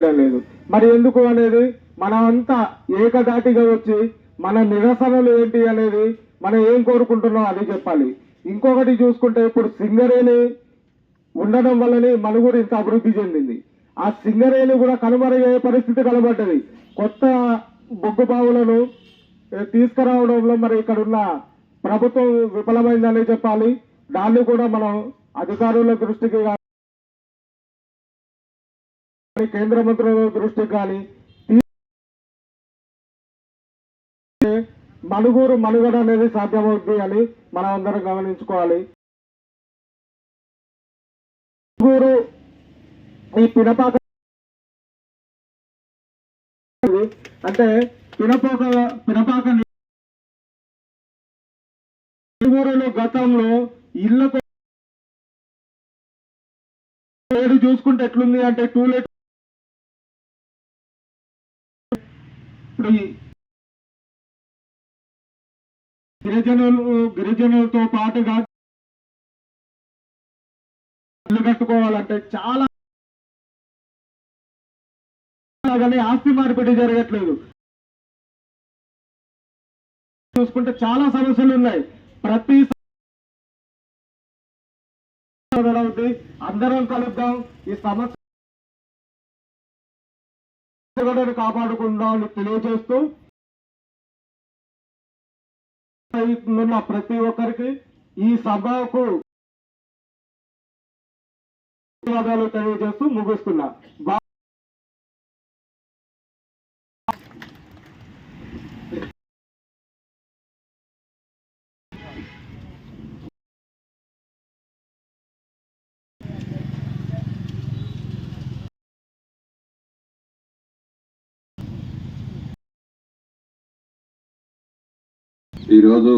లేదు. మరి ఎందుకు అనేది మనమంతా ఏకధాటిగా వచ్చి మన నిరసనలు ఏంటి అనేది మనం ఏం కోరుకుంటున్నాం అది చెప్పాలి. ఇంకొకటి చూసుకుంటే ఇప్పుడు సింగరేణి ఉండడం వల్లనే మనుగురు ఇంత అభివృద్ధి చెందింది. ఆ సింగరేణి కూడా కనుమరుగయ్యే పరిస్థితి కనబడ్డది. కొత్త బొగ్గు బావులను తీసుకురావడంలో మరి ఇక్కడ ఉన్న ప్రభుత్వం విఫలమైందని చెప్పాలి. దాన్ని కూడా మనం అధికారుల దృష్టికి కానీ కేంద్ర మంత్రుల దృష్టికి కానీ మనుగూరు మనుగడ అనేది సాధ్యమవుతుంది అని మనం అందరం గమనించుకోవాలి. మనుగూరు ఈ పినపాక అంటే పినపాక పినపాక మనుగూరులో గతంలో ఇళ్ళకు ఏడు చూసుకుంటే ఎట్లుంది అంటే టూ ఇప్పుడు గిరిజనులు గిరిజనులతో పాటుగా ఇల్లు కట్టుకోవాలంటే చాలా కానీ ఆస్తి మార్పిడి జరగట్లేదు. చూసుకుంటే చాలా సమస్యలు ఉన్నాయి. ప్రతి అందరం కలుద్దాం. ఈ సమస్య మనుగడను కాపాడుకుందామని తెలియజేస్తూ ఉన్న ప్రతి ఒక్కరికి ఈ సభకు ధన్యవాదాలు తెలియజేస్తూ ముగిస్తున్నా. ఈరోజు